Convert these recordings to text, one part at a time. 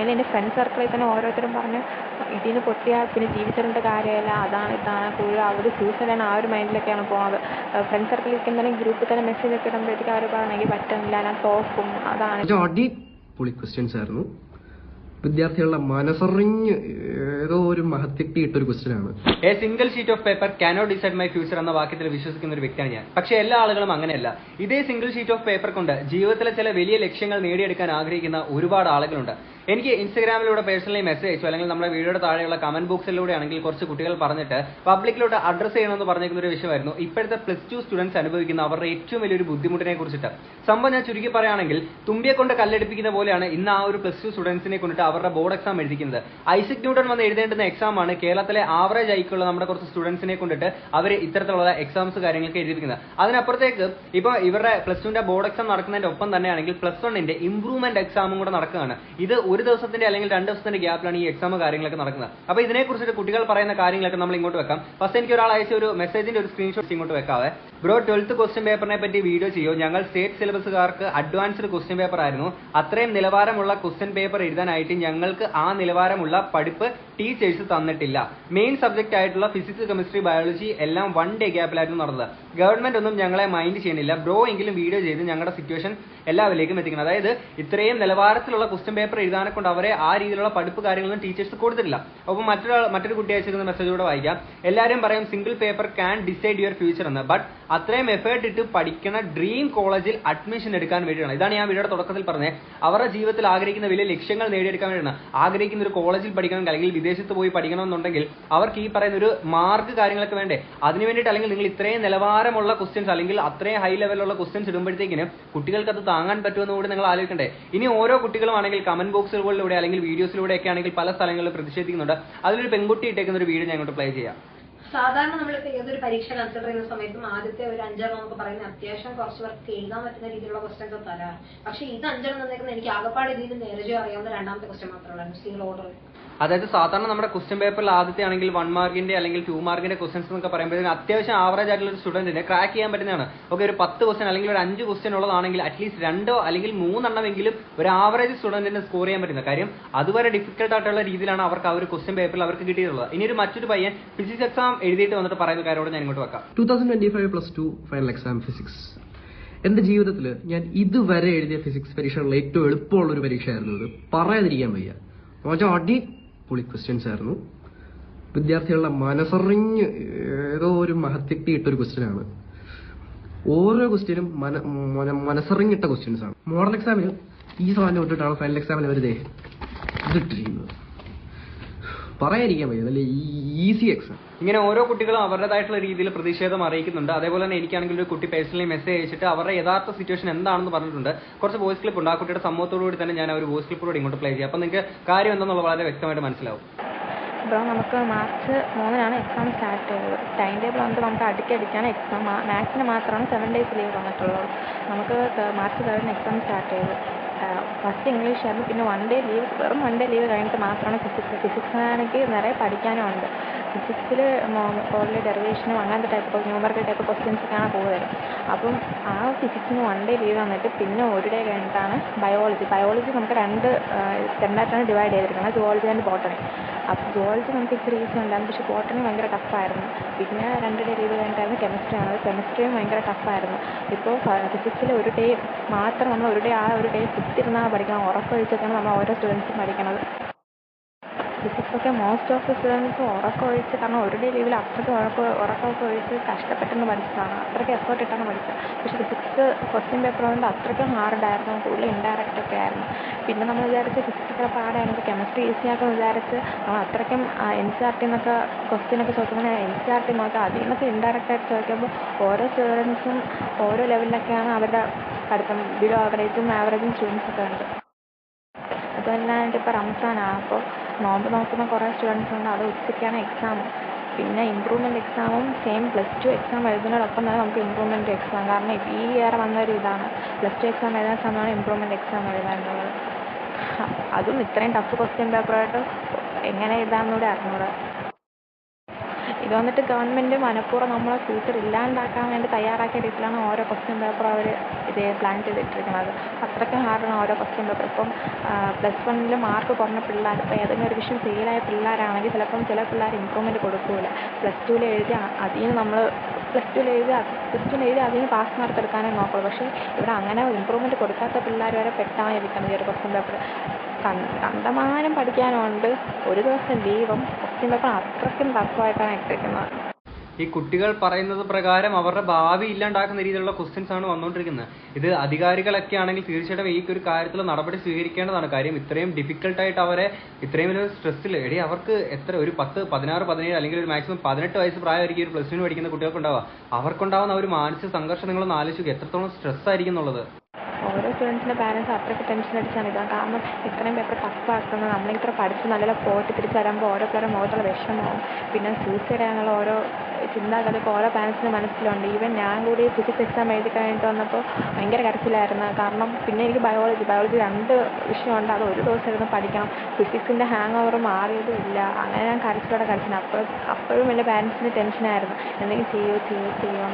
പിന്നെ എന്റെ ഫ്രണ്ട് സർക്കിളിൽ തന്നെ ഓരോരുത്തരും പറഞ്ഞു ഇതിന് പൊട്ടിയാൽ പിന്നെ ജീവിച്ചിരുന്നിട്ട് കാര്യമില്ല അതാണ് ഇതാണ്. കൂടുതൽ അവർ സൂസൈഡാണ് ആ ഒരു മൈൻഡിലൊക്കെയാണ് പോകുന്നത് ഫ്രണ്ട് സർക്കിളിൽ തന്നെ ഗ്രൂപ്പിൽ തന്നെ മെസ്സേജ് ഒക്കെ ഇടുമ്പോഴത്തേക്ക് അവർ പറഞ്ഞു എനിക്ക് പറ്റുന്നില്ല ഞാൻ തോക്കും അതാണ്. അടിപൊളി ക്വസ്റ്റ്യൻസ് ആയിരുന്നു. വിദ്യാർത്ഥികളുടെ മനസ്സറിഞ്ഞ് ഏതോ ഒരു മഹത്യക്തി ഇട്ടൊരു ക്വസ്റ്റ്യൻ ആണ്. A single sheet of paper Kano decide my future എന്ന വാക്യത്തിൽ വിശ്വസിക്കുന്ന ഒരു വ്യക്തിയാണ് ഞാൻ. പക്ഷെ എല്ലാ ആളുകളും അങ്ങനെയല്ല. ഇതേ സിംഗിൾ ഷീറ്റ് ഓഫ് പേപ്പർ കൊണ്ട് ജീവിതത്തിലെ ചില വലിയ ലക്ഷ്യങ്ങൾ നേടിയെടുക്കാൻ ആഗ്രഹിക്കുന്ന ഒരുപാട് ആളുകളുണ്ട്. എനിക്ക് ഇൻസ്റ്റാഗ്രാമിലൂടെ പേഴ്സണലി മെസ്സേജ് അയച്ചു അല്ലെങ്കിൽ നമ്മുടെ വീഡിയോയുടെ താഴെയുള്ള കമന്റ് ബോക്സിലൂടെ ആണെങ്കിൽ കുറച്ച് കുട്ടികൾ പറഞ്ഞിട്ട് പബ്ലിക്കിലോട്ട് അഡ്രസ് ചെയ്യണമെന്ന് പറഞ്ഞിരിക്കുന്ന ഒരു വിഷയമായിരുന്നു. ഇപ്പോഴത്തെ പ്ലസ് ടു സ്റ്റുഡൻസ് അനുഭവിക്കുന്ന അവരുടെ ഏറ്റവും വലിയൊരു ബുദ്ധിമുട്ടിനെ കുറിച്ചിട്ട്. സംഭവം ഞാൻ ചുരുക്കി പറയുകയാണെങ്കിൽ തുമ്പിയെ കൊണ്ട് കല്ലെടുപ്പിക്കുന്ന പോലെയാണ് ഇന്ന് ആ ഒരു പ്ലസ് ടു സ്റ്റുഡൻസിനെ കൊണ്ടിട്ട് അവരുടെ ബോർഡ് എക്സാം എഴുതിക്കുന്നത്. ഐസക് ന്യൂട്ടൺ വന്ന് എഴുതേണ്ടുന്ന എക്സാം ആണ് കേരളത്തിലെ ആവറേജ് ആയിക്കുള്ള നമ്മുടെ കുറച്ച് സ്റ്റുഡൻസിനെ കൊണ്ടിട്ട് അവർ ഇത്തരത്തിലുള്ള എക്സാംസ് കാര്യങ്ങളൊക്കെ എഴുതിപ്പിക്കുന്നത്. അതിനപ്പുറത്തേക്ക് ഇപ്പൊ ഇവരുടെ പ്ലസ് ടുവിന്റെ ബോർഡ് എക്സാം നടക്കുന്നതിന്റെ ഒപ്പം തന്നെയാണെങ്കിൽ പ്ലസ് വണ്ണിന്റെ ഇംപ്രൂവ്മെന്റ് എക്സാമും കൂടെ നടക്കുകയാണ്. ഇത് ഒരു ദിവസത്തിന്റെ അല്ലെങ്കിൽ രണ്ട് ദിവസത്തിന്റെ ഗ്യാപ്പിലാണ് ഈ എക്സാം കാര്യങ്ങളൊക്കെ നടക്കുന്നത്. അപ്പൊ ഇതിനെ കുറിച്ചിട്ട് കുട്ടികൾ പറയുന്ന കാര്യങ്ങളൊക്കെ നമ്മൾ ഇങ്ങോട്ട് വെക്കാം. ഫസ്റ്റ് എനിക്ക് ഒരാൾ അയച്ച ഒരു മെസ്സേജിന്റെ ഒരു സ്ക്രീൻഷോട്ട് ഇങ്ങോട്ട് വെക്കാവേ. ബ്രോ ട്വൽത്ത് ക്വസ്റ്റ്യൻ പേപ്പറിനെ പറ്റി വീഡിയോ ചെയ്യോ. ഞങ്ങൾ സ്റ്റേറ്റ് സിലബസുകാർക്ക് അഡ്വാൻസ്ഡ് ക്വസ്റ്റ്യൻ പേപ്പർ ആയിരുന്നു. അത്രയും നിലവാരമുള്ള ക്വസ്റ്റ്യൻ പേപ്പർ എഴുതാനായിട്ട് ഞങ്ങൾക്ക് ആ നിലവാരമുള്ള പഠിപ്പ് ടീച്ചേഴ്സ് തന്നിട്ടില്ല. മെയിൻ സബ്ജക്റ്റ് ആയിട്ടുള്ള ഫിസിക്സ് കെമിസ്ട്രി ബയോളജി എല്ലാം വൺ ഡേ ഗ്യാപ്പിലായിരുന്നു നടന്നത്. ഗവൺമെന്റ് ഒന്നും ഞങ്ങളെ മൈൻഡ് ചെയ്യുന്നില്ല. ബ്രോ എങ്കിലും വീഡിയോ ചെയ്ത് ഞങ്ങളുടെ സിറ്റുവേഷൻ എല്ലാവരിലേക്കും എത്തിക്കണം. അതായത് ഇത്രയും നിലവാരത്തിലുള്ള ക്വസ്റ്റ്യൻ പേപ്പർ എഴുതാനെ കൊണ്ട് അവരെ ആ രീതിയിലുള്ള പഠിപ്പ് കാര്യങ്ങളൊന്നും ടീച്ചേഴ്സ് കൊടുത്തിട്ടില്ല. അപ്പോൾ മറ്റൊരാൾ മറ്റൊരു കുട്ടി അയച്ചിരുന്ന മെസ്സേജ് കൂടെ വായിക്കാം. എല്ലാവരും പറയും single paper can decide your future എന്ന്. ബട്ട് അത്രയും എഫേർട്ട് ഇട്ട് പഠിക്കുന്ന ഡ്രീം കോളേജിൽ അഡ്മിഷൻ എടുക്കാൻ വേണ്ടിയാണ്. ഇതാണ് ഞാൻ വീഡിയോയുടെ തുടക്കത്തിൽ പറഞ്ഞത്. അവരുടെ ജീവിതത്തിൽ ആഗ്രഹിക്കുന്ന വലിയ ലക്ഷ്യങ്ങൾ നേടിയെടുക്കാൻ വേണ്ടിയാണ്. ആഗ്രഹിക്കുന്ന ഒരു കോളേജിൽ പഠിക്കണം അല്ലെങ്കിൽ വിദേശത്ത് പോയി പഠിക്കണമെന്നുണ്ടെങ്കിൽ അവർക്ക് ഈ പറയുന്ന ഒരു മാർക്ക് കാര്യങ്ങളൊക്കെ വേണ്ടേ? അതിന് വേണ്ടിയിട്ട് അല്ലെങ്കിൽ നിങ്ങൾ ഇത്രയും നിലവാരമുള്ള ക്വസ്റ്റ്യൻസ് അല്ലെങ്കിൽ അത്രയും ഹൈ ലെവലുള്ള ക്വസ്റ്റ്യൻസ് ഇടുമ്പോഴത്തേക്കിന് കുട്ടികൾക്ക് അത് താങ്ങാൻ പറ്റുമെന്ന് കൂടി നിങ്ങൾ ആലോചിക്കണ്ടേ? ഇനി ഓരോ കുട്ടികളും ആണെങ്കിൽ കമന്റ് ബോക്സുകളിലൂടെ അല്ലെങ്കിൽ വീഡിയോസിലൂടെ ഒക്കെ ആണെങ്കിൽ പല സ്ഥലങ്ങളിൽ പ്രതിഷേധിക്കുന്നുണ്ട്. അതിലൊരു പെൺകുട്ടി ഇട്ടേക്കുന്ന ഒരു വീഡിയോ അങ്ങോട്ട് പ്ലേ ചെയ്യാം. സാധാരണ നമ്മളിപ്പോ ഏതൊരു പരീക്ഷ കൺസിഡർ ചെയ്യുന്ന സമയത്തും ആദ്യത്തെ ഒരു അഞ്ചെണ്ണം നമുക്ക് പറയുന്ന അത്യാവശ്യം കുറച്ച് പേർക്ക് എഴുതാൻ പറ്റുന്ന രീതിയിലുള്ള ക്വസ്റ്റൻസ് തരാം. പക്ഷെ ഇത് അഞ്ചെണ്ണം തന്നേക്കുന്ന എനിക്ക് ആകപ്പാട് രീതിയിൽ നേരെ അറിയാവുന്ന രണ്ടാമത്തെ ക്വസ്റ്റൻ മാത്രമേ സിംഗിൾ ഓർഡർ അതായത് സാധാരണ നമ്മുടെ ക്വസ്റ്റ്യൻ പേപ്പറിൽ ആദ്യത്തെ ആണെങ്കിൽ വൺ മാർക്കിന്റെ അല്ലെങ്കിൽ ടു മാർക്കിന്റെ ക്വസ്റ്റൻസ് എന്നൊക്കെ പറയുമ്പോഴത്തേക്കും അത്യാവശ്യം ആവറേജ് ആയിട്ടുള്ള ഒരു സ്റ്റുഡന്റിനെ ക്രാക്ക് ചെയ്യാൻ പറ്റുന്നതാണ്. ഓക്കെ ഒരു പത്ത് ക്വസ്റ്റൻ അല്ലെങ്കിൽ ഒരു അഞ്ച് ക്വസ്റ്റൻ ഉള്ളതാണെങ്കിൽ അറ്റ്ലീസ്റ്റ് രണ്ടോ അല്ലെങ്കിൽ മൂന്നെണ്ണമെങ്കിലും ഒരു ആവറേജ് സ്റ്റുഡന്റിന് സ്കോർ ചെയ്യാൻ പറ്റുന്ന കാര്യം. അതുവരെ ഡിഫിക്കൽട്ട് ആയിട്ടുള്ള രീതിയിലാണ് അവർക്ക് ആ ഒരു ക്വസ്റ്റ്യൻ പേപ്പറിൽ അവർക്ക് കിട്ടിയിട്ടുള്ളത്. ഇനി ഒരു മറ്റൊരു പയ്യൻ ഫിസിക്സ് എക്സാം എഴുതിയിട്ട് വന്നിട്ട് പറയുന്ന കാര്യത്തോട് ഞാൻ ഇങ്ങോട്ട് വെക്കാം. Two thousand twenty five plus two final exam physics എന്റെ ജീവിതത്തിൽ ഞാൻ ഇതുവരെ എഴുതിയ ഫിസിക്സ് പരീക്ഷകളിൽ ഏറ്റവും എളുപ്പമുള്ള ഒരു പരീക്ഷയായിരുന്നു ഇത്. പറയാതിരിക്കാൻ വയ്യ. എന്നുവെച്ചാൽ അടിപൊളി ക്വസ്റ്റ്യൻസ് ആയിരുന്നു. വിദ്യാർത്ഥികളുടെ മനസ്സറിഞ്ഞ് ഏതോ ഒരു മഹത്യക്തി ഇട്ടൊരു ക്വസ്റ്റ്യൻ ആണ്. ഓരോ ക്വസ്റ്റ്യനും മന മന- മനസ്സറിഞ്ഞിട്ട ക്വസ്റ്റ്യൻസ് ആണ്. മോഡൽ എക്സാമിൽ ഈ സാധനം ഇട്ടിട്ടാണ് ഫൈനൽ എക്സാമിന് അവരിതേ ഇതിട്ടിരിക്കുന്നത്. പറയാതിരിക്കാൻ വയ്യ. നല്ല ഈസി എക്സാം ഇങ്ങനെ ഓരോ കുട്ടികളും അവരുടേതായിട്ടുള്ള രീതിയിൽ പ്രതിഷേധം അറിയിക്കുന്നുണ്ട്. അതേപോലെ തന്നെ എനിക്കാണെങ്കിൽ ഒരു കുട്ടി പേഴ്സണലി മെസ്സേജ് അയച്ചിട്ട് അവരുടെ യഥാർത്ഥ സിറ്റുവേഷൻ എന്താണെന്ന് പറഞ്ഞിട്ടുണ്ട്. കുറച്ച് വോയിസ് ക്ലിപ്പ് ഉണ്ട്. ആ കുട്ടിയുടെ സംഭവത്തോടു കൂടി തന്നെ ഞാൻ ആ ഒരു വോയിസ് ക്ലിപ്പോട് ഇങ്ങോട്ട് പ്ലേ ചെയ്യാം. അപ്പം നിങ്ങൾക്ക് കാര്യം എന്താണെന്നുള്ള വളരെ വ്യക്തമായിട്ട് മനസ്സിലാവും. ബ്രോ നമുക്ക് മാർച്ച് മൂന്നിനാണ് എക്സാം സ്റ്റാർട്ട് ചെയ്തത്. ടൈം ടേബിൾ വന്നിട്ട് നമുക്ക് അടുക്കടിക്കാണ് എക്സാം മാത്സിന് മാത്രമാണ് സെവൻ ഡേയ്സ് ലീവ് വന്നിട്ടുള്ളത് നമുക്ക് മാർച്ച് തേർഡിന് എക്സാം സ്റ്റാർട്ട് ചെയ്തത് ഫസ്റ്റ് ഇംഗ്ലീഷ് ആയിരുന്നു. പിന്നെ വൺ ഡേ ലീവ് വെറും വൺ ഡേ ലീവ് കഴിഞ്ഞിട്ട് മാത്രമാണ് ഫിസിക്സ് ഫിസിക്സ് ആണെങ്കിൽ നിറയെ പഠിക്കാനും ഉണ്ട്. ഫിസിക്സിൽ ഓൾറെഡി ഡെറിവേഷനും അങ്ങനത്തെ ടൈപ്പ് ന്യൂമറിക്കൽ ടൈപ്പ് ക്വസ്റ്റ്യൻസൊക്കെയാണ് കൂടുതലും. അപ്പം ആ ഫിസിക്സിന് വൺ ഡേ ലീവ് തന്നിട്ട് പിന്നെ ഒരു ഡേ കഴിഞ്ഞിട്ടാണ് ബയോളജി ബയോളജി നമുക്ക് രണ്ട് രണ്ടായിട്ടാണ് ഡിവൈഡ് ചെയ്തിരിക്കുന്നത്. ജുവോളജി ആൻഡ് ബോട്ടണി അപ്പോൾ ജുവോളജി നമുക്ക് ഇച്ചിരി ഈസി ഉണ്ടായിരുന്നു. പക്ഷേ ബോട്ടണി ഭയങ്കര ടഫായിരുന്നു പിന്നെ രണ്ട് ഡേ ലീവ് കഴിഞ്ഞിട്ടായിരുന്നു കെമിസ്ട്രി ആണ്. കെമിസ്ട്രിയും ഭയങ്കര ടഫായിരുന്നു ഇപ്പോൾ ഫിസിക്സിൽ ഒരു ഡേ മാത്രം നമ്മൾ ഒരു ഡേ ആ ഒരു ഡേ കുത്തിരുന്നാണ് പഠിക്കണം ഉറക്കമൊഴിച്ചൊക്കെയാണ് നമ്മൾ ഓരോ സ്റ്റുഡൻസും പഠിക്കണത് ഫിസിക്സ് ഒക്കെ മോസ്റ്റ് ഓഫ് ദി സ്റ്റുഡൻസ് ഉറക്കമൊഴിച്ച് കാരണം ഒരു ഡേ ലീവിൽ അത്രയ്ക്ക് ഉറക്കം ഉറക്കമൊക്കെ ഒഴിച്ച് കഷ്ടപ്പെട്ടൊന്ന് പഠിച്ചതാണ് അത്രയ്ക്ക് എഫേർട്ട് ഇട്ടാണ് പഠിച്ചത്. പക്ഷേ ഫിസിക്സ് ക്വസ്റ്റ്യൻ പേപ്പർ കൊണ്ട് അത്രയ്ക്കും ഹാർഡായിരുന്നു കൂടുതൽ ഇൻഡയറക്റ്റ് ഒക്കെ ആയിരുന്നു. പിന്നെ നമ്മൾ വിചാരിച്ച് ഫിസിക്സ് ഒക്കെ പാടായിരുന്നു കെമിസ്ട്രി ഈസി ആക്കുമെന്ന് വിചാരിച്ച് നമ്മൾ അത്രയ്ക്കും എൻ സി ആർ ടി എന്നൊക്കെ ക്വസ്റ്റ്യൻ ഒക്കെ ചോദിക്കുമ്പോൾ എൻ സി ആർ ടി നോക്കാം. അതിൽ നിന്നൊക്കെ ഇൻഡയറക്റ്റ് ആയിട്ട് ചോദിക്കുമ്പോൾ ഓരോ സ്റ്റുഡൻസും ഓരോ ലെവലിലൊക്കെയാണ് അവരുടെ പഠിത്തം. ബിലോ ആവറേജും ആവറേജും സ്റ്റുഡൻസ് ഒക്കെ ഉണ്ട്. അതുമല്ലാണ്ട് ഇപ്പോൾ റംസാനാണ്. അപ്പോൾ നോമ്പ് നോക്കുന്ന കുറേ സ്റ്റുഡൻസ് ഉണ്ട്. അത് ഉച്ചയ്ക്കാണ് എക്സാം പിന്നെ ഇമ്പ്രൂവ്മെന്റ് എക്സാമും സെയിം പ്ലസ് ടു എക്സാം എഴുതുന്നതിനോടൊപ്പം തന്നെ നമുക്ക് ഇമ്പ്രൂവ്മെന്റ് എക്സാം കാരണം ഈ ഇയർ വന്നൊരു ഇതാണ്. പ്ലസ് ടു എക്സാം എഴുതാൻ സമയമാണ് ഇമ്പ്രൂവ്മെന്റ് എക്സാം എഴുതാനുള്ളത് അതും ഇത്രയും ടഫ് ക്വസ്റ്റ്യൻ പേപ്പറായിട്ട് എങ്ങനെ എഴുതാമെന്നൂടെ അറിഞ്ഞൂടാ. ഇത് വന്നിട്ട് ഗവൺമെന്റ് മനഃപൂർവം നമ്മളെ ഫ്യൂച്ചർ ഇല്ലാണ്ടാക്കാൻ വേണ്ടി തയ്യാറാക്കിയ രീതിയിലാണ് ഓരോ ക്വസ്റ്റ്യൻ പേപ്പർ അവർ ഇത് പ്ലാൻ ചെയ്തിട്ടിരിക്കുന്നത്. അത്രയ്ക്ക് ഹാർഡാണ് ഓരോ ക്വസ്റ്റ്യൻ പേപ്പർ ഇപ്പം പ്ലസ് വണ്ണിൽ മാർക്ക് കുറഞ്ഞ പിള്ളേർ ഇപ്പം ഏതെങ്കിലും ഒരു വിഷയം ഫെയിലായ പിള്ളേരാണെങ്കിൽ ചിലപ്പം ചില പിള്ളേർ ഇമ്പ്രൂവ്മെന്റ് കൊടുക്കൂല. പ്ലസ് ടുവിൽ എഴുതി അതിൽ നിന്ന് നമ്മൾ പ്ലസ് ടുവിൽ എഴുതി പ്ലസ് ടുവിൽ എഴുതി നിന്ന് പാസ് മാർക്ക് എടുക്കാനേ നോക്കുള്ളൂ. പക്ഷേ ഇവിടെ അങ്ങനെ ഇമ്പ്രൂവ്മെന്റ് കൊടുക്കാത്ത പിള്ളേർ വരെ പെട്ടാണ് ഇരിക്കുന്നത് ഈ ഒരു ക്വസ്റ്റ്യൻ പേപ്പർ കണ്ടമാനം പഠിക്കാനുണ്ട്. ഒരു ദിവസം ലീവും പേപ്പർ അത്രയ്ക്കും ടഫായിട്ടാണ് ഇട്ടിരിക്കുന്നത്. ഈ കുട്ടികൾ പറയുന്നത് പ്രകാരം അവരുടെ ഭാവി ഇല്ലാണ്ടാക്കുന്ന രീതിയിലുള്ള ക്വസ്റ്റ്യൻസ് ആണ് വന്നുകൊണ്ടിരിക്കുന്നത് ഇത് അധികാരികളൊക്കെ ആണെങ്കിൽ തീർച്ചയായിട്ടും ഈ ഒരു കാര്യത്തിൽ നടപടി സ്വീകരിക്കേണ്ടതാണ്. കാര്യം ഇത്രയും ഡിഫിക്കൽട്ടായിട്ട് അവരെ ഇത്രയും ഒരു സ്ട്രെസ്സിൽ എടി അവർക്ക് എത്ര ഒരു പത്ത് പതിനാറ് പതിനേഴ് അല്ലെങ്കിൽ ഒരു മാക്സിമം പതിനെട്ട് വയസ്സ് പ്രായമായിരിക്കും ഒരു പ്ലസ് ടു പഠിക്കുന്ന കുട്ടികൾക്കുണ്ടാവുക. അവർക്കുണ്ടാവുന്ന ഒരു മാനസിക സംഘർഷം നിങ്ങളൊന്ന് ആലോചിക്കുക. എത്രത്തോളം സ്ട്രെസ് ആയിരിക്കും എന്നുള്ളത്. ഓരോ സ്റ്റുഡൻസിന്റെ പാരൻസ് അത്രയ്ക്ക് ടെൻഷൻ അടിച്ചാണ് ഇത്. കാരണം ഇത്രയും പേപ്പർ ടഫാക്കുന്നത് നമ്മളിത്ര പഠിച്ച് നല്ല പോയിട്ട് തിരിച്ച് വരുമ്പോൾ ഓരോ പേരുടെ മുഖത്തുള്ള വിഷമവും പിന്നെ സൂസൈഡ് ചെയ്യാനുള്ള ഓരോ ചിന്താഗതി ഇപ്പോൾ ഓരോ പാരൻസിന്റെ മനസ്സിലുണ്ട്. ഈവൻ ഞാൻ കൂടി ഫിസിക്സ് എക്സാം എഴുതി കഴിഞ്ഞിട്ട് വന്നപ്പോൾ ഭയങ്കര കരച്ചിലായിരുന്നു. കാരണം പിന്നെ എനിക്ക് ബയോളജി ബയോളജി രണ്ട് വിഷയമുണ്ട്. അത് ഒരു ദിവസം ഇരുന്ന് പഠിക്കണം. ഫിസിക്സിന്റെ ഹാങ് ഓവർ മാറിയതും ഇല്ല. അങ്ങനെ ഞാൻ കരച്ചിലോടെ കരച്ചിന്. അപ്പോൾ അപ്പോഴും എന്റെ പാരൻസിന് ടെൻഷനായിരുന്നു എന്തെങ്കിലും ചെയ്യുമോ ചെയ്യുമോ ചെയ്യുമോ.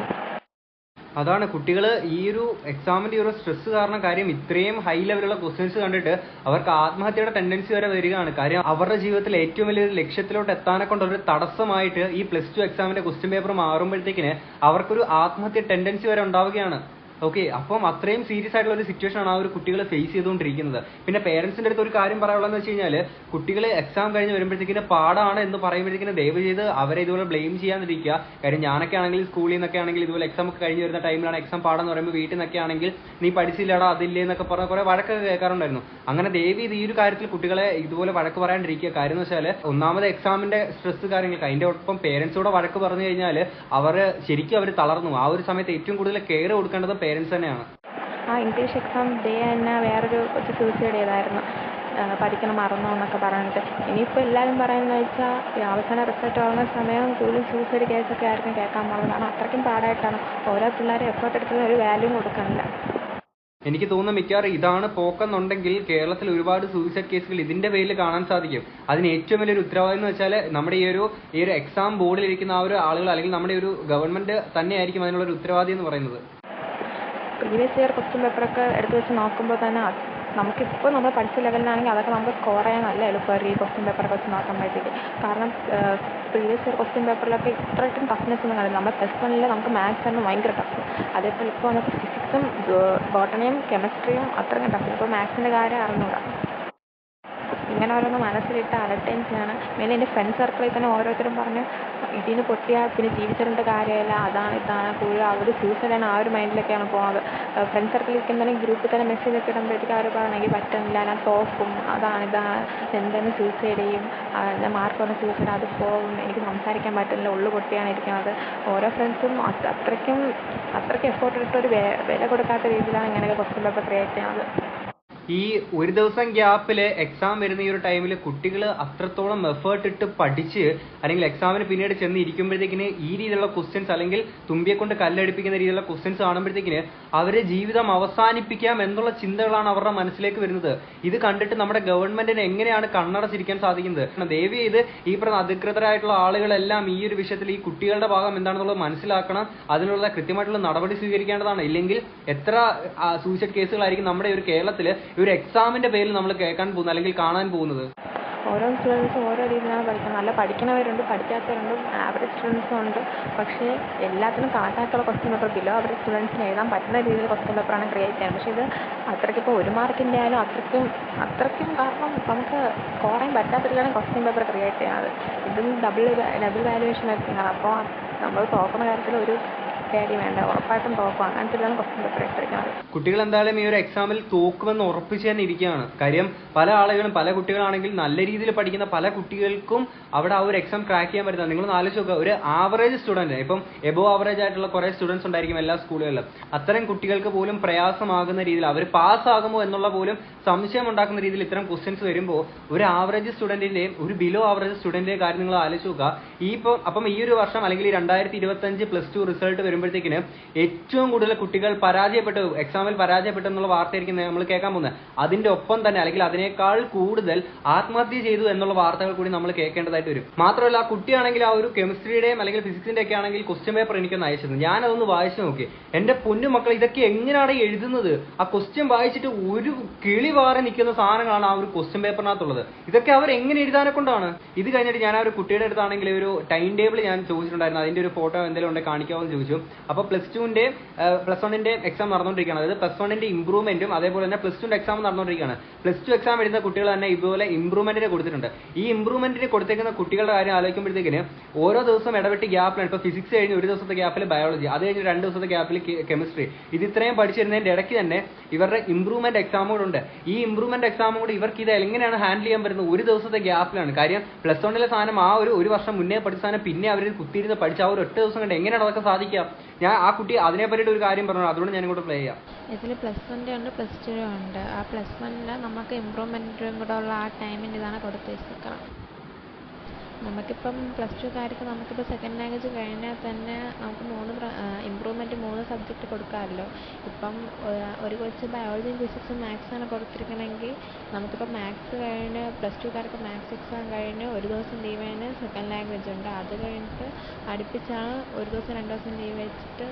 അതാണ് കുട്ടികൾ ഈ ഒരു എക്സാമിന്റെ ഒരു സ്ട്രെസ് കാരണം കാര്യം ഇത്രയും ഹൈ ലെവലുള്ള ക്വസ്റ്റ്യൻസ് കണ്ടിട്ട് അവർക്ക് ആത്മഹത്യയുടെ ടെൻഡൻസി വരെ വരികയാണ്. കാര്യം അവരുടെ ജീവിതത്തിൽ ഏറ്റവും വലിയൊരു ലക്ഷ്യത്തിലോട്ട് എത്താനെ കൊണ്ട് ഒരു തടസ്സമായിട്ട് ഈ പ്ലസ് ടു എക്സാമിന്റെ ക്വസ്റ്റ്യൻ പേപ്പർ മാറുമ്പോഴത്തേക്കിന് അവർക്കൊരു ആത്മഹത്യ ടെൻഡൻസി വരെ ഉണ്ടാവുകയാണ്. ഓക്കെ അപ്പം അത്രയും സീരിയസ് ആയിട്ടുള്ള ഒരു സിറ്റുവേഷൻ ആണ് ആ ഒരു കുട്ടികൾ ഫേസ് ചെയ്തുകൊണ്ടിരിക്കുന്നത്. പിന്നെ പേരൻസിന്റെ അടുത്ത് ഒരു കാര്യം പറയാനുള്ളതെന്ന് വെച്ച് കഴിഞ്ഞാൽ കുട്ടികൾ എക്സാം കഴിഞ്ഞ് വരുമ്പോഴത്തേക്കിന് പാടാണ് എന്ന് പറയുമ്പോഴത്തേക്കിന് ദയവ് ചെയ്ത് അവരെ ഇതുപോലെ ബ്ലെയിം ചെയ്യാതിരിക്കുക. കാര്യം ഞാനൊക്കെ ആണെങ്കിൽ സ്കൂളിൽ നിന്നൊക്കെ ആണെങ്കിൽ ഇതുപോലെ എക്സാം ഒക്കെ കഴിഞ്ഞ് വരുന്ന ടൈമിലാണ് എക്സാം പാടാന്ന് പറയുമ്പോൾ വീട്ടിൽ നിന്നൊക്കെ ആണെങ്കിൽ നീ പഠിച്ചില്ലടാ അതില്ലേ എന്നൊക്കെ പറഞ്ഞ കുറെ വഴക്കൊക്കെ കേൾക്കാറുണ്ടായിരുന്നു. അങ്ങനെ ദയവ് ചെയ്ത് ഈ ഒരു കാര്യത്തിൽ കുട്ടികളെ ഇതുപോലെ വഴക്ക് പറയാണ്ടിരിക്കുക. കാര്യം എന്ന് വെച്ചാൽ ഒന്നാമത് എക്സാമിന്റെ സ്ട്രെസ് കാര്യങ്ങൾക്ക് അതിന്റെ ഒപ്പം പേരൻസോടെ വഴക്ക് പറഞ്ഞു കഴിഞ്ഞാൽ അവർ ശരിക്കും അവർ തളർന്നു. ആ ഒരു സമയത്ത് ഏറ്റവും കൂടുതൽ കെയർ കൊടുക്കേണ്ടത് പേരൻസ് തന്നെയാണ്. ആ ഇംഗ്ലീഷ് എക്സാം ഡേ തന്നെ വേറൊരു കൊച്ചു സൂസൈഡ് ചെയ്തായിരുന്നു പഠിക്കണം മറന്നോ എന്നൊക്കെ പറഞ്ഞിട്ട്. ഇനിയിപ്പോൾ എല്ലാവരും പറയുന്നത് വെച്ചാൽ അവസാന റിസൾട്ട് വരുന്ന സമയം കൂടുതൽ സൂസൈഡ് കേസൊക്കെ ആയിരിക്കും കേൾക്കാൻ പോകുന്നത് കാരണം അത്രയ്ക്കും പാടായിട്ടാണ്. ഓരോ പിള്ളേരും എഫേർട്ട് എടുക്കുന്ന ഒരു വാല്യൂ കൊടുക്കുന്നില്ല. എനിക്ക് തോന്നുന്നു മിക്കവാറും ഇതാണ് പോക്കെന്നുണ്ടെങ്കിൽ കേരളത്തിൽ ഒരുപാട് സൂയിസൈഡ് കേസുകൾ ഇതിന്റെ പേരിൽ കാണാൻ സാധിക്കും. അതിന് ഏറ്റവും വലിയൊരു ഉത്തരവാദിത്വം എന്ന് വെച്ചാൽ നമ്മുടെ ഈ ഒരു ഈ ഒരു എക്സാം ബോർഡിൽ ഇരിക്കുന്ന ആ ഒരു ആളുകൾ അല്ലെങ്കിൽ നമ്മുടെ ഒരു ഗവൺമെന്റ് തന്നെയായിരിക്കും അതിനുള്ള ഒരു ഉത്തരവാദി എന്ന് പറയുന്നത്. പ്രീവിയസ് ഇയർ ക്വസ്റ്റ്യൻ പേപ്പറൊക്കെ എടുത്ത് വെച്ച് നോക്കുമ്പോൾ തന്നെ നമുക്കിപ്പോൾ നമ്മൾ പഠിച്ച ലെവലിലാണെങ്കിൽ അതൊക്കെ നമുക്ക് സ്കോർ ചെയ്യാൻ നല്ല എളുപ്പമായിരിക്കും ഈ ക്വസ്റ്റ്യൻ പേപ്പറൊക്കെ വെച്ച് നോക്കുമ്പോഴത്തേക്ക്. കാരണം പ്രീവിയസ് ഇയർ ക്വസ്റ്റ്യൻ പേപ്പറിലൊക്കെ ഇത്രയ്ക്കും ടഫ്നെസ് ഒന്നും കാണില്ല. നമ്മൾ പ്ലസ് വണ്ണിൽ നമുക്ക് മാത്സ് ആയിരുന്നു ഭയങ്കര ടഫ് അതേപോലെ ഇപ്പോൾ നമുക്ക് ഫിസിക്സും ബോട്ടണിയും കെമിസ്ട്രിയും അത്രയ്ക്കും ടഫ് ഇപ്പോൾ മാത്സിന്റെ കാര്യം അറിഞ്ഞൂടാ. ഇങ്ങനെ ഓരോന്ന് മനസ്സിലിട്ട് അലട്ടുകയും പിന്നെ എന്റെ ഫ്രണ്ട് സർക്കിളിൽ തന്നെ ഓരോരുത്തരും പറഞ്ഞു ഇതിന് പൊട്ടിയാൽ പിന്നെ ജീവിച്ചിരുന്ന കാര്യമില്ല. അതാണ് ഇതാണ് കൂടുതൽ അവർ സൂസൈഡാണ് ആ ഒരു മൈൻഡിലൊക്കെയാണ് പോകുന്നത് ഫ്രണ്ട് സർക്കിളിൽ തന്നെ ഗ്രൂപ്പിൽ തന്നെ മെസ്സേജ് ഒക്കെ ഇടുമ്പോഴത്തേക്കും അവർ പറയണം പറ്റുന്നില്ല. ഞാൻ തോക്കും അതാണ് ഇതാണ്. എന്തെങ്കിലും സൂസൈഡ് ചെയ്യും എന്റെ മാർക്ക് വന്ന് സൂസൈഡ് അത് പോകും. എനിക്ക് സംസാരിക്കാൻ പറ്റുന്നില്ല. ഉള്ളു പൊട്ടിയാണ് ഇരിക്കുന്നത്. ഓരോ ഫ്രണ്ട്സും അത്രയ്ക്കും അത്രയ്ക്കും എഫേർട്ട് ഇട്ട് ഒരു വില കൊടുക്കാത്ത രീതിയിലാണ് ഇങ്ങനെയൊക്കെ ക്വസ്റ്റ്യൻ പേപ്പർ ക്രിയേറ്റ് ചെയ്യുന്നത്. ഈ ഒരു ദിവസം ഗ്യാപ്പിൽ എക്സാം വരുന്ന ഈ ഒരു ടൈമിൽ കുട്ടികൾ അത്രത്തോളം എഫേർട്ട് ഇട്ട് പഠിച്ച് അല്ലെങ്കിൽ എക്സാമിന് പിന്നീട് ചെന്ന് ഇരിക്കുമ്പോഴത്തേക്കിന് ഈ രീതിയിലുള്ള ക്വസ്റ്റ്യൻസ് അല്ലെങ്കിൽ തുമ്പിയെ കൊണ്ട് കല്ലടിപ്പിക്കുന്ന രീതിയിലുള്ള ക്വസ്റ്റ്യൻസ് കാണുമ്പോഴത്തേക്കിന് അവരെ ജീവിതം അവസാനിപ്പിക്കാം എന്നുള്ള ചിന്തകളാണ് അവരുടെ മനസ്സിലേക്ക് വരുന്നത്. ഇത് കണ്ടിട്ട് നമ്മുടെ ഗവൺമെന്റിന് എങ്ങനെയാണ് കണ്ണടച്ചിരിക്കാൻ സാധിക്കുന്നത്? ദയവ് ചെയ്ത് ഈ പറഞ്ഞ അധികൃതരായിട്ടുള്ള ആളുകളെല്ലാം ഈ ഒരു വിഷയത്തിൽ ഈ കുട്ടികളുടെ ഭാഗം എന്താണെന്നുള്ളത് മനസ്സിലാക്കണം. അതിനുള്ള കൃത്യമായിട്ടുള്ള നടപടി സ്വീകരിക്കേണ്ടതാണ്. ഇല്ലെങ്കിൽ എത്ര സൂയിസൈഡ് കേസുകളായിരിക്കും നമ്മുടെ ഒരു കേരളത്തിൽ ഈ ഒരു എക്സാമിന്റെ പേരിൽ നമ്മൾ കേൾക്കാൻ പോകുന്നത് അല്ലെങ്കിൽ കാണാൻ പോകുന്നത്? ഓരോ സ്റ്റുഡൻസും ഓരോ രീതിയിലാണ് പഠിക്കുന്നത്. നല്ല പഠിക്കുന്നവരുണ്ട് പഠിക്കാത്തവരുണ്ട് ആവറേജ് സ്റ്റുഡൻസും ഉണ്ട്. പക്ഷേ എല്ലാത്തിനും കണക്കായിട്ടുള്ള ക്വസ്റ്റ്യൻ പേപ്പർ ബിലോ അവരുടെ സ്റ്റുഡൻസിന് എഴുതാൻ പറ്റുന്ന രീതിയിൽ ക്വസ്റ്റ്യൻ പേപ്പറാണ് ക്രിയേറ്റ് ചെയ്യുന്നത്. പക്ഷേ ഇത് അത്രയ്ക്ക് ഇപ്പോൾ ഒരു മാർക്കിന്റെ ആയാലും അത്രയ്ക്കും അത്രയ്ക്കും കാരണം നമുക്ക് സ്കോർ ചെയ്യാൻ പറ്റാത്ത രീതിയിലാണ് ക്വസ്റ്റ്യൻ പേപ്പർ ക്രിയേറ്റ് ചെയ്യുന്നത്. ഇതും ഡബിൾ ഡബിൾ വാല്യുവേഷൻ ആയിരിക്കും അപ്പോൾ നമ്മൾ തോക്കുന്ന കാര്യത്തിൽ ഒരു പേടി വേണ്ട ഉറപ്പായിട്ടും തോക്കും. അങ്ങനത്തെ കുറച്ചും ക്വസ്റ്റ്യൻ പേപ്പർ കുട്ടികൾ എന്തായാലും ഈ ഒരു എക്സാമിൽ തോക്കുമെന്ന് ഉറപ്പിച്ച് തന്നെ ഇരിക്കുകയാണ്. കാര്യം പല ആളുകളും പല കുട്ടികളാണെങ്കിൽ നല്ല രീതിയിൽ പഠിക്കുന്ന പല കുട്ടികൾക്കും അവിടെ ആ ഒരു എക്സാം ക്രാക്ക് ചെയ്യാൻ പറ്റുന്നത് നിങ്ങൾ ആലോചിച്ച് നോക്കുക. ഒരു ആവറേജ് സ്റ്റുഡന്റ് ഇപ്പം എബോ ആവറേജ് ആയിട്ടുള്ള കുറേ സ്റ്റുഡൻസ് ഉണ്ടായിരിക്കും എല്ലാ സ്കൂളുകളിലും അത്തരം കുട്ടികൾക്ക് പോലും പ്രയാസമാകുന്ന രീതിയിൽ അവർ പാസ് ആകുമോ എന്നുള്ള പോലും സംശയം ഉണ്ടാക്കുന്ന രീതിയിൽ ഇത്തരം ക്വസ്റ്റ്യൻസ് വരുമ്പോൾ ഒരു ആവറേജ് സ്റ്റുഡന്റിന്റെയും ഒരു ബിലോ ആവറേജ് സ്റ്റുഡന്റിന്റെയും കാര്യം നിങ്ങൾ ആലോചിച്ച് നോക്കുക. ഈ ഇപ്പം അപ്പം ഈ ഒരു വർഷം അല്ലെങ്കിൽ രണ്ടായിരത്തി ഇരുപത്തി അഞ്ച് പ്ലസ് ടു റിസൾട്ട് വരുമ്പോഴത്തേക്കിന് ഏറ്റവും കൂടുതൽ കുട്ടികൾ പരാജയപ്പെട്ടു എക്സാമിൽ പരാജയപ്പെട്ടു എന്നുള്ള വാർത്തയായിരിക്കും നമ്മൾ കേൾക്കാൻ പോകുന്നത്. അതിന്റെ ഒപ്പം തന്നെ അല്ലെങ്കിൽ അതിനേക്കാൾ കൂടുതൽ ആത്മഹത്യ ചെയ്തു എന്നുള്ള വാർത്തകൾ കൂടി നമ്മൾ കേൾക്കേണ്ടതായിട്ട് വരും. മാത്രമല്ല ആ കുട്ടിയാണെങ്കിൽ ആ ഒരു കെമിസ്ട്രിയുടെയും അല്ലെങ്കിൽ ഫിസിക്സിന്റെ ഒക്കെ ആണെങ്കിൽ ക്വസ്റ്റ്യൻ പേപ്പർ എനിക്കൊന്ന് അയച്ചിരുന്നു. ഞാനതൊന്ന് വായിച്ചു നോക്കി. എന്റെ പൊന്നു മക്കൾ ഇതൊക്കെ എങ്ങനെയാണ് എഴുതുന്നത്? ആ ക്വസ്റ്റ്യൻ വായിച്ചിട്ട് ഒരു കിളി വാറി നിൽക്കുന്ന സാധനങ്ങളാണ് ആ ഒരു ക്വസ്റ്റ്യൻ പേപ്പറിനകത്തുള്ളത് ഇതൊക്കെ അവർ എങ്ങനെ എഴുതാനെ കൊണ്ടാണ്? ഇത് കഴിഞ്ഞിട്ട് ഞാൻ ആ ഒരു കുട്ടിയുടെ അടുത്താണെങ്കിൽ ഒരു ടൈം ടേബിൾ ഞാൻ ചോദിച്ചിട്ടുണ്ടായിരുന്നു. അതിന്റെ ഒരു ഫോട്ടോ എന്തെങ്കിലും ഉണ്ടെങ്കിൽ കാണിക്കാമോ എന്ന് ചോദിച്ചു. അപ്പോൾ പ്ലസ് ടുവിന്റെ പ്ലസ് വണ്ണിന്റെ എക്സാം നടന്നുകൊണ്ടിരിക്കുകയാണ് അതായത് പ്ലസ് വണ്ണിന്റെ ഇംപ്രൂവ്മെന്റും അതേപോലെ തന്നെ പ്ലസ് ടുന്റെ എക്സാം നടന്നുകൊണ്ടിരിക്കുകയാണ് പ്ലസ് ടു എക്സാം എഴുതുന്ന കുട്ടികൾ തന്നെ ഇതുപോലെ ഇംപ്രൂവ്മെന്റിന് കൊടുത്തിട്ടുണ്ട്. ഈ ഇംപ്രൂവ്മെന്റിന് കൊടുത്തേക്കുന്ന കുട്ടികളുടെ കാര്യം ആലോചിക്കുമ്പോഴത്തേക്കിന് ഓരോ ദിവസം ഇടവിട്ട് ഗ്യാപ്പിലാണ് ഇപ്പോൾ ഫിസിക്സ് കഴിഞ്ഞ് ഒരു ദിവസത്തെ ഗ്യാപ്പിൽ ബയോളജി അത് കഴിഞ്ഞ് രണ്ട് ദിവസത്തെ ഗ്യാപ്പിൽ കെമിസ്ട്രി ഇത് ഇത്രയും പഠിച്ചിരുന്നതിന്റെ ഇടയ്ക്ക് തന്നെ ഇവരുടെ ഇംപ്രൂവ്മെന്റ് എക്സാമും കൂടെ ഉണ്ട്. ഈ ഇംപ്രൂവ്മെന്റ് എക്സാമും കൂടി ഇവർക്ക് ഇത് എങ്ങനെയാണ് ഹാൻഡിൽ ചെയ്യാൻ പറ്റുന്നത് ഒരു ദിവസത്തെ ഗ്യാപ്പിലാണ് കാര്യം പ്ലസ് വണ്ണിലെ സാധനം ആ ഒരു ഒരു വർഷം മുന്നേ പഠിച്ച സാധനം പിന്നെ അവർ കുത്തിയിരുന്ന് പഠിച്ച ആ ഒരു ഒറ്റ ദിവസം കൊണ്ട് എങ്ങനെയാണ് അതൊക്കെ സാധിക്കുക? ഞാൻ ആ കുട്ടി അതിനെ പറ്റിയിട്ട് ഒരു കാര്യം പറഞ്ഞു അതുകൊണ്ട് ഞാൻ ഇങ്ങോട്ട് പ്ലേ ചെയ്യാം. ഇതിൽ പ്ലസ് വണ്ണിന്റെ ഉണ്ട് പ്ലസ് ടു ഉണ്ട്. ആ പ്ലസ് വണ്ണിൽ നമുക്ക് ഇമ്പ്രൂവ്മെന്റും കൂടെ ഉള്ള ആ ടൈമിന്റെ ഇതാണ് കൊടുത്തേക്കുന്നത്. നമുക്കിപ്പം പ്ലസ് ടുക്കാർക്ക് നമുക്കിപ്പോൾ സെക്കൻഡ് ലാംഗ്വേജ് കഴിഞ്ഞാൽ തന്നെ നമുക്ക് മൂന്ന് ഇമ്പ്രൂവ്മെന്റ് മൂന്ന് സബ്ജക്റ്റ് കൊടുക്കാമല്ലോ. ഇപ്പം ഒരു കൊച്ച് ബയോളജിയും ഫിസിക്സും മാത്സാണ് കൊടുത്തിരിക്കണമെങ്കിൽ നമുക്കിപ്പോൾ മാത്സ് കഴിഞ്ഞ് പ്ലസ് ടുക്കാർക്ക് മാത്സ് എക്സാം കഴിഞ്ഞ് ഒരു ദിവസം ലീവിന് സെക്കൻഡ് ലാംഗ്വേജ് ഉണ്ട്. അത് കഴിഞ്ഞിട്ട് അടുപ്പിച്ചാണ് ഒരു ദിവസം രണ്ട് ദിവസം ലീവ് വെച്ചിട്ട്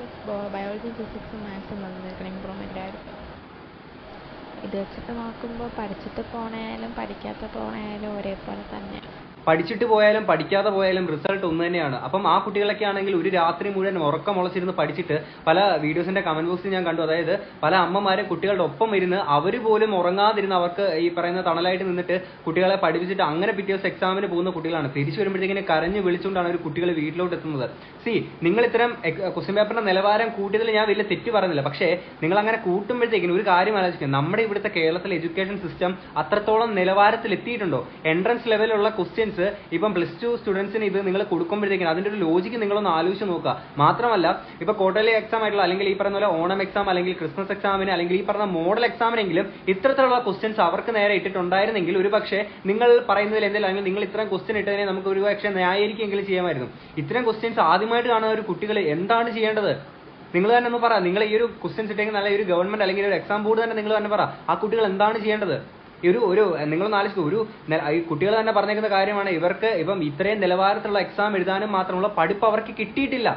ബയോളജിയും ഫിസിക്സും മാത്സും വന്നിരിക്കണം ഇമ്പ്രൂവ്മെന്റ് ആയിട്ട്. ഇത് വെച്ചിട്ട് നോക്കുമ്പോൾ പഠിച്ചിട്ട് പോണായാലും പഠിക്കാത്ത പോണായാലും ഒരേപോലെ തന്നെയാണ് പഠിച്ചിട്ട് പോയാലും പഠിക്കാതെ പോയാലും റിസൾട്ട് ഒന്ന് തന്നെയാണ്. അപ്പം ആ കുട്ടികളൊക്കെ ആണെങ്കിൽ ഒരു രാത്രി മുഴുവൻ ഉറക്കം പഠിച്ചിട്ട് പല വീഡിയോസിന്റെ കമന്റ് ബോക്സിൽ ഞാൻ കണ്ടു. അതായത് പല അമ്മമാരും കുട്ടികളുടെ ഒപ്പം ഇരുന്ന് അവർ പോലും ഉറങ്ങാതിരുന്ന് അവർക്ക് ഈ പറയുന്ന തണലായിട്ട് നിന്നിട്ട് കുട്ടികളെ പഠിപ്പിച്ചിട്ട് അങ്ങനെ പിറ്റേ ദിവസം എക്സാമിന് പോകുന്ന കുട്ടികളാണ്. തിരിച്ചു വരുമ്പോഴത്തേക്കിന് കരഞ്ഞു വിളിച്ചുകൊണ്ടാണ് ഒരു കുട്ടികൾ വീട്ടിലോട്ട് എത്തുന്നത്. സി നിങ്ങൾ ഇത്തരം ക്വസ്റ്റ്യൻ പേപ്പറിന്റെ നിലവാരം കൂട്ടിയതിൽ ഞാൻ വലിയ തെറ്റ് പറയുന്നില്ല. പക്ഷേ നിങ്ങൾ അങ്ങനെ കൂട്ടുമ്പോഴത്തേക്കിനും ഒരു കാര്യം ആലോചിക്കുക. നമ്മുടെ ഇവിടുത്തെ കേരളത്തിലെ എഡ്യൂക്കേഷൻ സിസ്റ്റം അത്രത്തോളം നിലവാരത്തിൽ എത്തിയിട്ടുണ്ടോ എൻട്രൻസ് ലെവലിലുള്ള ക്വസ്റ്റ്യൻസ് ഇപ്പം പ്ലസ് ടു സ്റ്റുഡൻസിന് ഇത് നിങ്ങൾ കൊടുക്കുമ്പോഴത്തേക്കും അതിന്റെ ഒരു ലോജിക്ക് നിങ്ങളൊന്ന് ആലോചിച്ച് നോക്കുക. മാത്രമല്ല ഇപ്പൊ ക്വാർട്ടർലി എക്സാം ആയിട്ടുള്ള അല്ലെങ്കിൽ ഈ പറഞ്ഞ പോലെ ഓണം എക്സാം അല്ലെങ്കിൽ ക്രിസ്മസ് എക്സാമിന് അല്ലെങ്കിൽ ഈ പറഞ്ഞ മോഡൽ എക്സാമിനെങ്കിലും ഇത്തരത്തിലുള്ള ക്വസ്റ്റ്യൻസ് അവർക്ക് നേരെ ഇട്ടിട്ടുണ്ടായിരുന്നെങ്കിൽ ഒരു പക്ഷേ നിങ്ങൾ പറയുന്നതിൽ എന്തെങ്കിലും അല്ലെങ്കിൽ നിങ്ങൾ ഇത്തരം ക്വസ്റ്റ്യൻ ഇട്ടതിനെ നമുക്ക് ഒരു പക്ഷേ ന്യായീകരിക്കുമെങ്കിലും ചെയ്യാമായിരുന്നു. ഇത്തരം ക്വസ്റ്റ്യൻസ് ആദ്യമായിട്ട് കാണുന്ന ഒരു കുട്ടികൾ എന്താണ് ചെയ്യേണ്ടത്? നിങ്ങൾ തന്നെ ഒന്ന് പറ. നിങ്ങൾ ഈ ഒരു ക്വസ്റ്റ്യൻസ് ഇട്ടെങ്കിൽ നല്ല ഒരു ഗവൺമെന്റ് അല്ലെങ്കിൽ ഒരു എക്സാം ബോർഡ് തന്നെ നിങ്ങൾ തന്നെ പറ. ആ കുട്ടികൾ എന്താണ് ചെയ്യേണ്ടത്? ഒരു ഒരു നിങ്ങളൊന്ന് ആലോചിക്കുക ഒരു ഈ കുട്ടികൾ തന്നെ പറഞ്ഞേക്കുന്ന കാര്യമാണ് ഇവർക്ക് ഇപ്പം ഇത്രയും നിലവാരത്തിലുള്ള എക്സാം എഴുതാനും മാത്രമുള്ള പഠിപ്പ് അവർക്ക് കിട്ടിയിട്ടില്ല.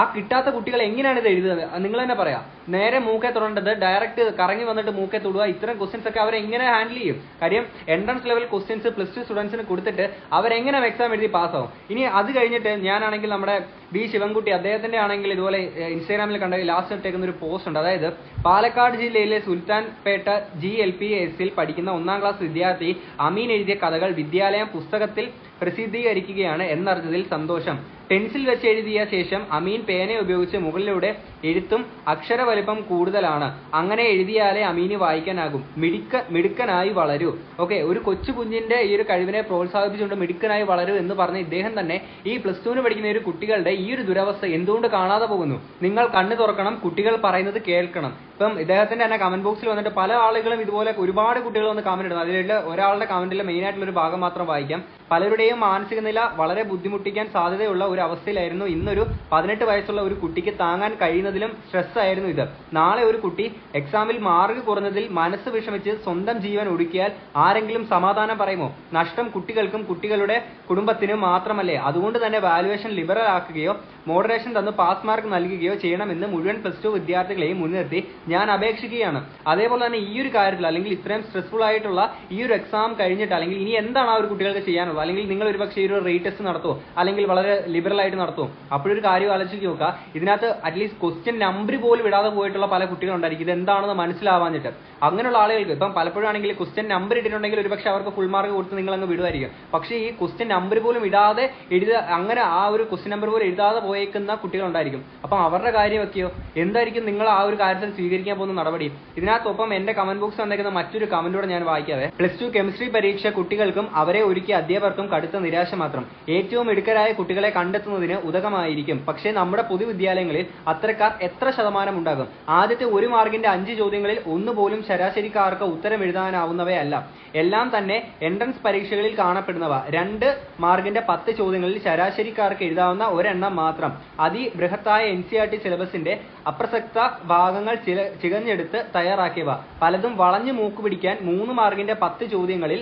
ആ കിട്ടാത്ത കുട്ടികൾ എങ്ങനെയാണ് ഇത് എഴുതുന്നത്? നിങ്ങൾ തന്നെ പറയാം. നേരെ മൂക്കെ തൊടേണ്ടത് ഡയറക്റ്റ് കറങ്ങി വന്നിട്ട് മൂക്കെ തൊടുക. ഇത്തരം ക്വസ്റ്റ്യൻസ് ഒക്കെ അവർ എങ്ങനെ ഹാൻഡിൽ ചെയ്യും? കാര്യം entrance level questions plus two സ്റ്റുഡൻസിന് കൊടുത്തിട്ട് അവരെങ്ങനെ എക്സാം എഴുതി പാസ്സാവും ഇനി അത് കഴിഞ്ഞിട്ട് ഞാനാണെങ്കിൽ നമ്മുടെ ബി ശിവൻകുട്ടി അദ്ദേഹത്തിന്റെ ആണെങ്കിൽ ഇതുപോലെ ഇൻസ്റ്റാഗ്രാമിൽ കണ്ട ലാസ്റ്റ് ഇട്ടേക്കുന്ന ഒരു പോസ്റ്റ് ഉണ്ട്. അതായത് പാലക്കാട് ജില്ലയിലെ സുൽത്താൻപേട്ട ജി എൽ പി എസിൽ പഠിക്കുന്ന ഒന്നാം ക്ലാസ് വിദ്യാർത്ഥി അമീൻ എഴുതിയ കഥകൾ വിദ്യാലയം പുസ്തകത്തിൽ പ്രസിദ്ധീകരിക്കുകയാണ് എന്നറിഞ്ഞതിൽ സന്തോഷം. പെൻസിൽ വെച്ച് എഴുതിയ ശേഷം അമീൻ പേന ഉപയോഗിച്ച് മുകളിലൂടെ എഴുത്തും അക്ഷര വലിപ്പം കൂടുതലാണ്. അങ്ങനെ എഴുതിയാലേ അമീന് വായിക്കാനാകും. മിടുക്ക മിടുക്കനായി വളരൂ. ഓക്കെ ഒരു കൊച്ചു കുഞ്ഞിന്റെ ഈ ഒരു കഴിവിനെ പ്രോത്സാഹിപ്പിച്ചുകൊണ്ട് മിടുക്കനായി വളരൂ എന്ന് പറഞ്ഞ ഇദ്ദേഹം തന്നെ ഈ പ്ലസ് ടുവിന് പഠിക്കുന്ന ഒരു കുട്ടികളുടെ ഈ ഒരു ദുരവസ്ഥ എന്തുകൊണ്ട് കാണാതെ പോകുന്നു? നിങ്ങൾ കണ്ണു തുറക്കണം കുട്ടികൾ പറയുന്നത് കേൾക്കണം. ഇപ്പം ഇദ്ദേഹത്തിന്റെ തന്നെ കമന്റ് ബോക്സിൽ വന്നിട്ട് പല ആളുകളും ഇതുപോലെ ഒരുപാട് കുട്ടികൾ വന്ന് കമന്റ് ഇടുന്നു. അതിലുള്ള ഒരാളുടെ കമന്റിലെ മെയിൻ ആയിട്ടുള്ള ഒരു ഭാഗം മാത്രം വായിക്കാം. പലരുടെയും മാനസിക നില വളരെ ബുദ്ധിമുട്ടിക്കാൻ സാധ്യതയുള്ള ഒരു അവസ്ഥയിലായിരുന്നു ഇന്നൊരു പതിനെട്ട് വയസ്സുള്ള ഒരു കുട്ടിക്ക് താങ്ങാൻ കഴിയുന്നതിലും സ്ട്രെസ് ആയിരുന്നു ഇത്. നാളെ ഒരു കുട്ടി എക്സാമിൽ മാർക്ക് കുറഞ്ഞതിൽ മനസ്സ് വിഷമിച്ച് സ്വന്തം ജീവൻ ഒടുക്കിയാൽ ആരെങ്കിലും സമാധാനം പറയുമോ? നഷ്ടം കുട്ടികൾക്കും കുട്ടികളുടെ കുടുംബത്തിനും മാത്രമല്ലേ. അതുകൊണ്ട് തന്നെ വാലുവേഷൻ ലിബറൽ ആക്കുകയോ മോഡറേഷൻ തന്ന് പാസ് മാർക്ക് നൽകുകയോ ചെയ്യണമെന്ന് മുഴുവൻ പ്ലസ് ടു വിദ്യാർത്ഥികളെയും മുൻനിർത്തി ഞാൻ അപേക്ഷിക്കുകയാണ്. അതേപോലെ തന്നെ ഈ ഒരു കാര്യത്തിൽ അല്ലെങ്കിൽ ഇത്രയും സ്ട്രെസ്ഫുൾ ആയിട്ടുള്ള ഈ ഒരു എക്സാം കഴിഞ്ഞിട്ട് അല്ലെങ്കിൽ ഇനി എന്താണ് ആ ഒരു കുട്ടികൾക്ക് ചെയ്യാനുള്ളത്? അല്ലെങ്കിൽ നിങ്ങൾ ഒരു പക്ഷേ ഒരു റീ ടെസ്റ്റ് നടത്തുമോ അല്ലെങ്കിൽ വളരെ ലിബറൽ ആയിട്ട് നടത്തുമോ അപ്പോഴൊരു കാര്യം ആലോചിച്ച് നോക്കുക. ഇതിനകത്ത് അറ്റ്ലീസ്റ്റ് ക്വസ്റ്റ്യൻ നമ്പർ പോലും ഇടാതെ പോയിട്ടുള്ള പല കുട്ടികളുണ്ടായിരിക്കും. ഇത് എന്താണെന്ന് മനസ്സിലാവാഞ്ഞിട്ട്. അങ്ങനെയുള്ള ആളുകൾക്ക് ഇപ്പം പലപ്പോഴും ആണെങ്കിൽ ക്വസ്റ്റ്യൻ നമ്പർ ഇട്ടിട്ടുണ്ടെങ്കിൽ ഒരു പക്ഷേ അവർക്ക് ഫുൾ മാർക്ക് കൊടുത്ത് നിങ്ങൾ അങ്ങ് വിടുമായിരിക്കും. പക്ഷേ ഈ ക്വസ്റ്റ്യൻ നമ്പർ പോലും ഇടാതെ എഴുത അങ്ങനെ ആ ഒരു ക്വസ്റ്റ്യൻ നമ്പർ പോലും എഴുതാതെ പോയേക്കുന്ന കുട്ടികളുണ്ടായിരിക്കും അപ്പം അവരുടെ കാര്യമൊക്കെയോ എന്തായിരിക്കും നിങ്ങൾ ആ ഒരു കാര്യത്തിൽ സ്വീകരിക്കാൻ പോകുന്ന നടപടി? ഇതിനകത്തൊപ്പം എന്റെ കമന്റ് ബോക്സ് വന്നേക്കുന്ന മറ്റൊരു കമന്റൂടെ ഞാൻ വായിക്കാതെ പ്ലസ് ടു കെമിസ്ട്രി പരീക്ഷ കുട്ടികൾക്കും അവരെ ഒരുക്കിയ അധ്യാപകർക്കും കടുത്ത നിരാശ മാത്രം. ഏറ്റവും മിടുക്കരായ കുട്ടികളെ കണ്ടെത്തുന്നതിന് ഉതകമായിരിക്കും. പക്ഷേ നമ്മുടെ പൊതുവിദ്യാലയങ്ങളിൽ അത്തരക്കാർ എത്ര ശതമാനം ഉണ്ടാകും? ആദ്യത്തെ ഒരു മാർക്കിന്റെ അഞ്ച് ചോദ്യങ്ങളിൽ ഒന്ന് പോലും ശരാശരിക്കാർക്ക് ഉത്തരം എഴുതാനാവുന്നവയല്ല എല്ലാം തന്നെ എൻട്രൻസ് പരീക്ഷകളിൽ കാണപ്പെടുന്നവ. രണ്ട് മാർക്കിന്റെ പത്ത് ചോദ്യങ്ങളിൽ ശരാശരിക്കാർക്ക് എഴുതാവുന്ന ഒരെണ്ണം മാത്രം. അതിബൃഹത്തായ എൻ സി ആർ ടി സിലബസിന്റെ അപ്രസക്ത ഭാഗങ്ങൾ ചില ചികഞ്ഞെടുത്ത് തയ്യാറാക്കിയവ. പലതും വളഞ്ഞു മൂക്ക് പിടിക്കാൻ മൂന്ന് മാർക്കിന്റെ പത്ത് ചോദ്യങ്ങളിൽ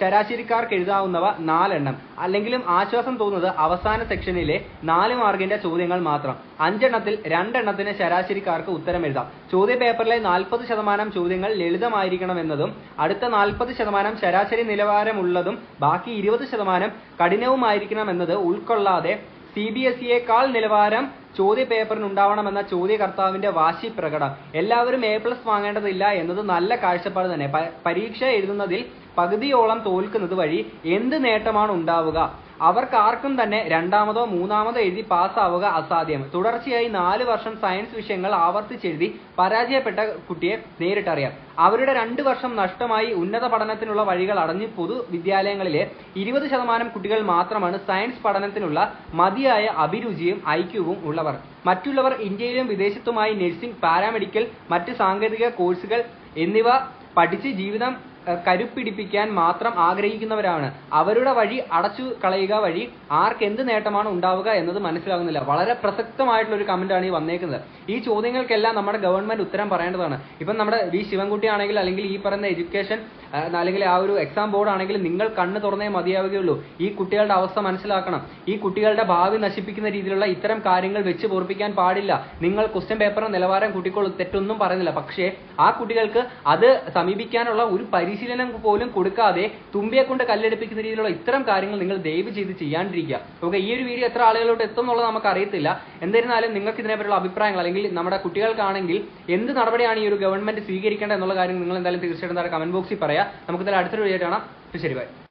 ശരാശരിക്കാർക്ക് എഴുതാവുന്നവ നാലെണ്ണം. അല്ലെങ്കിലും ആശ്വാസം തോന്നുന്നത് അവസാന സെക്ഷനിലെ നാല് മാർക്കിന്റെ ചോദ്യങ്ങൾ മാത്രം. അഞ്ചെണ്ണത്തിൽ രണ്ടെണ്ണത്തിന് ശരാശരിക്കാർക്ക് ഉത്തരം എഴുതാം. ചോദ്യ പേപ്പറിലെ നാൽപ്പത് ശതമാനം ചോദ്യങ്ങൾ ലളിതമായിരിക്കണമെന്നതും അടുത്ത നാൽപ്പത് ശതമാനം ശരാശരി നിലവാരമുള്ളതും ബാക്കി ഇരുപത് ശതമാനം കഠിനവുമായിരിക്കണമെന്നത് ഉൾക്കൊള്ളാതെ സി ബി എസ് ഇയേക്കാൾ നിലവാരം ചോദ്യ പേപ്പറിന് ഉണ്ടാവണമെന്ന ചോദ്യകർത്താവിന്റെ വാശി പ്രകടം എല്ലാവരും എ പ്ലസ് വാങ്ങേണ്ടതില്ല എന്നത് നല്ല കാഴ്ചപ്പാട് തന്നെ. പരീക്ഷ എഴുതുന്നതിൽ പകുതിയോളം തോൽക്കുന്നത് വഴി എന്ത് നേട്ടമാണ് ഉണ്ടാവുക? അവർക്ക് ആർക്കും തന്നെ രണ്ടാമതോ മൂന്നാമതോ എഴുതി പാസ്സാവുക അസാധ്യം. തുടർച്ചയായി നാല് വർഷം സയൻസ് വിഷയങ്ങൾ ആവർത്തിച്ചെഴുതി പരാജയപ്പെട്ട കുട്ടിയെ നേരിട്ടറിയാം. അവരുടെ രണ്ട് വർഷം നഷ്ടമായി ഉന്നത പഠനത്തിനുള്ള വഴികൾ അടഞ്ഞ് പൊതുവിദ്യാലയങ്ങളിലെ ഇരുപത് ശതമാനം കുട്ടികൾ മാത്രമാണ് സയൻസ് പഠനത്തിനുള്ള മതിയായ അഭിരുചിയും ഐക്യവും ഉള്ളവർ. മറ്റുള്ളവർ ഇന്ത്യയിലും വിദേശത്തുമായി നഴ്സിംഗ് പാരാമെഡിക്കൽ മറ്റ് സാങ്കേതിക കോഴ്സുകൾ എന്നിവ പഠിച്ച് ജീവിതം കരുപ്പിടിപ്പിക്കാൻ മാത്രം ആഗ്രഹിക്കുന്നവരാണ്. അവരുടെ വഴി അടച്ചു കളയുക വഴി ആർക്ക് എന്ത് നേട്ടമാണ് ഉണ്ടാവുക എന്നത് മനസ്സിലാകുന്നില്ല. വളരെ പ്രസക്തമായിട്ടുള്ള ഒരു കമന്റാണ് ഈ വന്നേക്കുന്നത്. ഈ ചോദ്യങ്ങൾക്കെല്ലാം നമ്മുടെ ഗവൺമെന്റ് ഉത്തരം പറയേണ്ടതാണ്. ഇപ്പം നമ്മുടെ വി ശിവൻകുട്ടി ആണെങ്കിൽ അല്ലെങ്കിൽ ഈ പറയുന്ന എഡ്യൂക്കേഷൻ അല്ലെങ്കിൽ ആ ഒരു എക്സാം ബോർഡ് ആണെങ്കിൽ നിങ്ങൾ കണ്ണ് തുറന്നേ മതിയാവുകയുള്ളൂ. ഈ കുട്ടികളുടെ അവസ്ഥ മനസ്സിലാക്കണം. ഈ കുട്ടികളുടെ ഭാവി നശിപ്പിക്കുന്ന രീതിയിലുള്ള ഇത്തരം കാര്യങ്ങൾ വെച്ച് പൊറപ്പിക്കാൻ പാടില്ല. നിങ്ങൾ ക്വസ്റ്റ്യൻ പേപ്പറിന്റെ നിലവാരം കുട്ടിക്കോളും തെറ്റൊന്നും പറയുന്നില്ല. പക്ഷേ ആ കുട്ടികൾക്ക് അത് സമീപിക്കാനുള്ള ഒരു പരിശീലനം പോലും കൊടുക്കാതെ തുമ്പിയെ കൊണ്ട് കല്ലെടുപ്പിക്കുന്ന രീതിയിലുള്ള ഇത്തരം കാര്യങ്ങൾ നിങ്ങൾ ദയവ് ചെയ്ത് ചെയ്യാണ്ടിരിക്കുക. ഓക്കെ ഈ ഒരു വീഡിയോ എത്ര ആളുകളോട് എത്തും എന്നുള്ളത് നമുക്ക് അറിയത്തില്ല. എന്നിരുന്നാലും നിങ്ങൾക്ക് ഇതിനെപ്പറ്റുള്ള അഭിപ്രായങ്ങൾ അല്ലെങ്കിൽ നമ്മുടെ കുട്ടികൾക്കാണെങ്കിൽ എന്ത് നടപടിയാണ് ഈ ഒരു ഗവൺമെന്റ് സ്വീകരിക്കേണ്ടത് എന്നുള്ള കാര്യം നിങ്ങൾ എന്തായാലും തീർച്ചയായിട്ടും കമന്റ് ബോക്സിൽ പറയാം. നമുക്ക് അടുത്തൊരു വീഡിയോ കാണാം. ശരി ബൈ